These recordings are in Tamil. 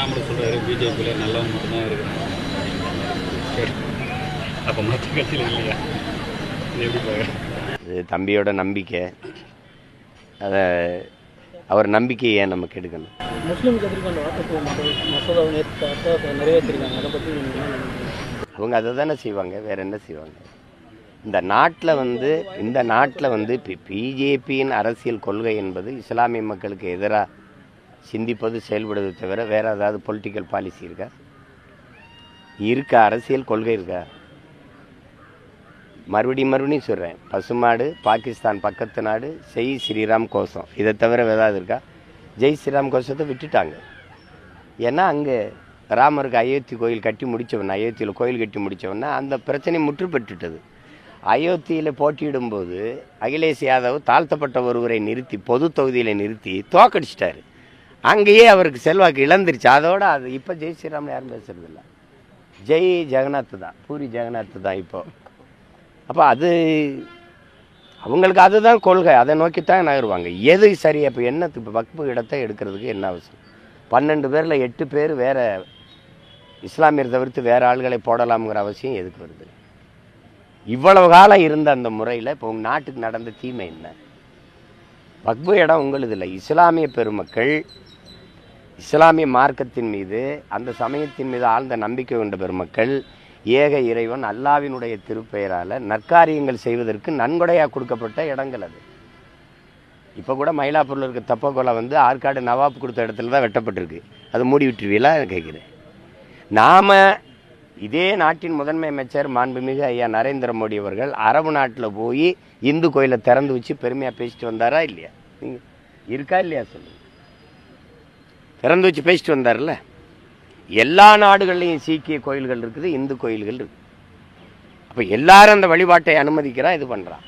அண்ணாமலை சொல்றாரு பிஜேபியில் நல்லவங்க மட்டும்தான் இருக்கிறாங்க சரி. அப்போ மற்ற கட்சியில் இல்லையா? எப்படி பார்க்க தம்பியோட நம்பிக்கை. அதை அவர் நம்பிக்கையை ஏன் நம்ம கெடுக்கணும்? அவங்க அதை தானே செய்வாங்க வேற என்ன செய்வாங்க? இந்த நாட்டில் வந்து இந்த நாட்டில் வந்து பிஜேபியின் அரசியல் கொள்கை என்பது இஸ்லாமிய மக்களுக்கு எதிராக சிந்திப்பது செயல்படுவதை தவிர வேற ஏதாவது பொலிட்டிக்கல் பாலிசி இருக்கா? இருக்கா? அரசியல் கொள்கை இருக்கா? மறுபடியும் மறுபடியும் சொல்கிறேன் பசுமாடு பாகிஸ்தான் பக்கத்து நாடு செய் ஸ்ரீராம் கோஷம். இதை தவிர ஏதாவது இருக்கா? ஜெய் ஸ்ரீராம் கோஷத்தை விட்டுட்டாங்க. ஏன்னா அங்கே ராமருக்கு அயோத்தி கோயில் கட்டி முடித்தவன் அயோத்தியில் கோயில் கட்டி முடித்தவன்னா அந்த பிரச்சனை முற்று பெற்றுட்டது அயோத்தியில் போட்டியிடும்போது அகிலேஷ் யாதவ் தாழ்த்தப்பட்ட ஒருவரை நிறுத்தி பொது தொகுதியில் நிறுத்தி தோக்கடிச்சிட்டாரு. அங்கேயே அவருக்கு செல்வாக்கு இழந்துருச்சு. அதோட அது இப்போ ஜெய் ஸ்ரீராம்னு யாரும் பேசுறதில்ல. ஜெய் ஜெகநாத் தான் பூரி ஜெகநாத் தான் இப்போ. அப்போ அது அவங்களுக்கு அதுதான் கொள்கை. அதை நோக்கி தான் நகருவாங்க. எது சரி? அப்போ என்ன இப்போ வக்பு இடத்தை எடுக்கிறதுக்கு என்ன அவசியம்? பன்னெண்டு பேரில் எட்டு பேர் வேறு இஸ்லாமியர் தவிர்த்து வேறு ஆள்களை போடலாம்ங்கிற அவசியம் எதுக்கு வருது? இவ்வளவு காலம் இருந்த அந்த முறையில் இப்போ உங்கள் நாட்டுக்கு நடந்த தீமை என்ன? வக்பு இடம் உங்களுது இல்லை இஸ்லாமிய பெருமக்கள் இஸ்லாமிய மார்க்கத்தின் மீது அந்த சமயத்தின் மீது ஆழ்ந்த நம்பிக்கை கொண்ட பெருமக்கள். ஏக இறைவன் அல்லாவினுடைய திருப்பெயரால் நற்காரியங்கள் செய்வதற்கு நன்கொடையாக கொடுக்கப்பட்ட இடங்கள் அது. இப்போ கூட மயிலாப்பூரில் இருக்க தப்பக்கொலை வந்து ஆற்காடு நவாப் கொடுத்த இடத்துல தான் வெட்டப்பட்டிருக்கு. அது மூடி விட்டுருவீங்களா? கேட்குறேன். நாம் இதே நாட்டின் முதன்மை அமைச்சர் மாண்புமிகு ஐயா நரேந்திர மோடி அவர்கள் அரபு நாட்டில் போய் இந்து கோயிலை திறந்து வச்சு பெருமையாக பேசிட்டு வந்தாரா இல்லையா? நீங்கள் இருக்கா இல்லையா சொல்லுங்கள் திறந்து வச்சு பேசிட்டு வந்தார்ல எல்லா நாடுகள்லையும் சீக்கிய கோயில்கள் இருக்குது இந்து கோயில்கள் இருக்குது அப்போ எல்லாரும் அந்த வழிபாட்டை அனுமதிக்கிறா இது பண்ணுறான்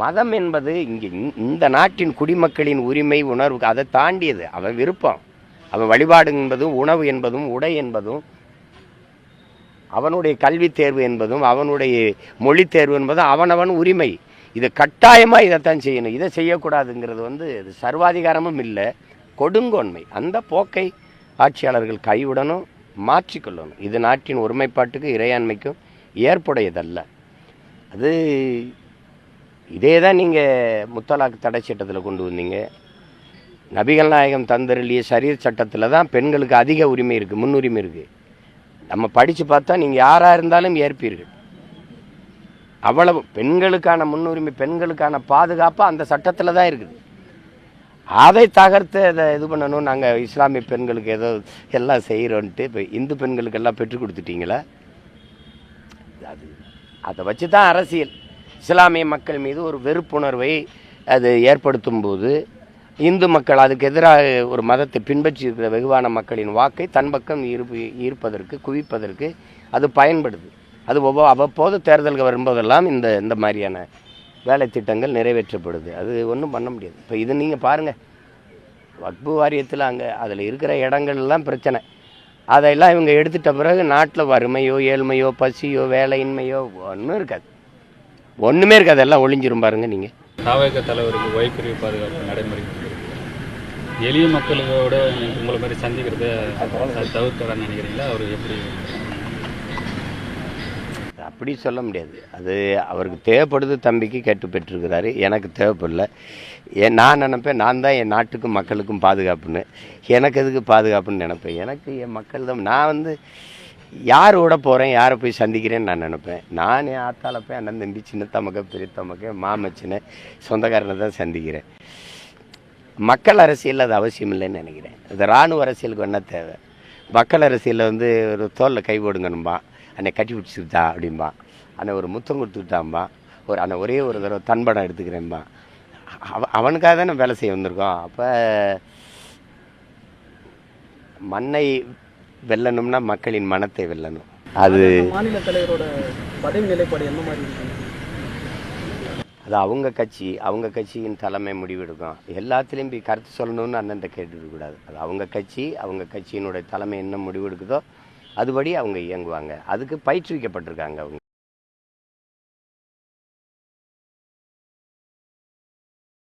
மதம் என்பது இங்கே இந்த நாட்டின் குடிமக்களின் உரிமை உணர்வு அதை தாண்டியது. அவன் விருப்பம். அவன் வழிபாடு என்பதும் உணவு என்பதும் உடை என்பதும் அவனுடைய கல்வி தேர்வு என்பதும் அவனுடைய மொழி தேர்வு என்பதும் அவனவன் உரிமை. இது கட்டாயமாக இதைத்தான் செய்யணும். இதை செய்யக்கூடாதுங்கிறது வந்து இது சர்வாதிகாரமும் இல்லை. கொடுங்கோன்மை. அந்த போக்கை ஆட்சியாளர்கள் கைவிடணும் மாற்றிக்கொள்ளணும். இது நாட்டின் ஒருமைப்பாட்டுக்கு இறையாண்மைக்கும் ஏற்புடையதல்ல. அது இதே தான் நீங்கள் முத்தலாக்கு தடை சட்டத்தில் கொண்டு வந்தீங்க. நபிகள் நாயகம் தந்தருளிய சரீர் சட்டத்தில் தான் பெண்களுக்கு அதிக உரிமை இருக்குது முன்னுரிமை இருக்குது நம்ம படித்து பார்த்தா நீங்கள் யாராக இருந்தாலும் ஏற்பீர்கள். அவ்வளவு பெண்களுக்கான முன்னுரிமை பெண்களுக்கான பாதுகாப்பு அந்த சட்டத்தில் தான் இருக்குது. அதை தகர்த்து அதை இது பண்ணணும். நாங்கள் இஸ்லாமிய பெண்களுக்கு ஏதோ எல்லாம் செய்கிறோன்ட்டு இப்போ இந்து பெண்களுக்கு எல்லாம் பெற்றுக் கொடுத்துட்டீங்களா? அது அதை வச்சு தான் அரசியல். இஸ்லாமிய மக்கள் மீது ஒரு வெறுப்புணர்வை அது ஏற்படுத்தும் போது இந்து மக்கள் அதுக்கு எதிராக ஒரு மதத்தை பின்பற்றி இருக்கிற வெகுவான மக்களின் வாக்கை தன் பக்கம் ஈர்ப்பு ஈர்ப்பதற்கு குவிப்பதற்கு அது பயன்படுது. அது ஒவ்வொரு அவ்வப்போது தேர்தல்கள் வரும்போதெல்லாம் இந்த இந்த மாதிரியான வேலை திட்டங்கள் நிறைவேற்றப்படுது. அது ஒன்றும் பண்ண முடியாது. இப்போ இது நீங்கள் பாருங்கள் வக்பு வாரியத்தில் அங்கே அதில் இருக்கிற இடங்கள்லாம் பிரச்சனை. அதையெல்லாம் இவங்க எடுத்துட்ட பிறகு நாட்டில் வறுமையோ ஏழ்மையோ பசியோ வேலையின்மையோ ஒன்றும் இருக்காது. ஒன்றுமே இருக்காது. எல்லாம் ஒளிஞ்சிரும் பாருங்க நீங்கள் தாவக தலைவருக்கு ஒய்பிரிவு பாதுகாப்பு நடைமுறை. எளிய மக்களோட உங்களை மாதிரி சந்திக்கிறத தவிர்க்கலாம்னு நினைக்கிறீங்களா? அவர் எப்படி அப்படி சொல்ல முடியாது. அது அவருக்கு தேவைப்படுது தம்பிக்கு கேட்டு பெற்றிருக்கிறாரு. எனக்கு தேவைப்படல. ஏன் நான் நினப்பேன் நான் தான் என் நாட்டுக்கும் மக்களுக்கும் பாதுகாப்புன்னு. எனக்கு எதுக்கு பாதுகாப்புன்னு நினப்பேன்? எனக்கு என் மக்கள் தான். நான் வந்து யார் விட போகிறேன் யாரை போய் சந்திக்கிறேன்னு நான் நினப்பேன். நான் என் ஆத்தால போய் அண்ணன் தம்பி சின்ன மக பெரிய மக மாமச்சினை சொந்தக்காரனை தான் சந்திக்கிறேன். மக்கள் அரசியல் அது அவசியம் இல்லைன்னு நினைக்கிறேன். இந்த இராணுவ அரசியலுக்கு என்ன தேவை. மக்கள் அரசியலில் வந்து ஒரு தோலில் கை போடுங்கணும்பா அன்னை கட்டி பிடிச்சிக்கிட்டா அப்படிம்பா. அன்னை ஒரு முத்தம் கொடுத்துக்கிட்டாம்பா. ஒரு அன்னை ஒரே ஒரு தடவை தன்படம் எடுத்துக்கிறேன்பா. அவ அவனுக்காக தானே வேலை செய்ய வந்திருக்கோம். அப்போ மண்ணை வெல்லணும்னா மக்களின் மனத்தை வெல்லணும். அது மாநில தலைவரோட பதவி நிலைப்பாடு என்ன மாதிரி இருக்கு? அது அவங்க கட்சி அவங்க கட்சியின் தலைமை முடிவெடுக்கும். எல்லாத்துலேயும் போய் கருத்து சொல்லணும்னு அந்தந்த கேட்டுக்கூடாது அது அவங்க கட்சி அவங்க கட்சியினுடைய தலைமை என்ன முடிவெடுக்குதோ அதுபடி அவங்க இயங்குவாங்க. அதுக்கு பயிற்றுவிக்கப்பட்டிருக்காங்க அவங்க.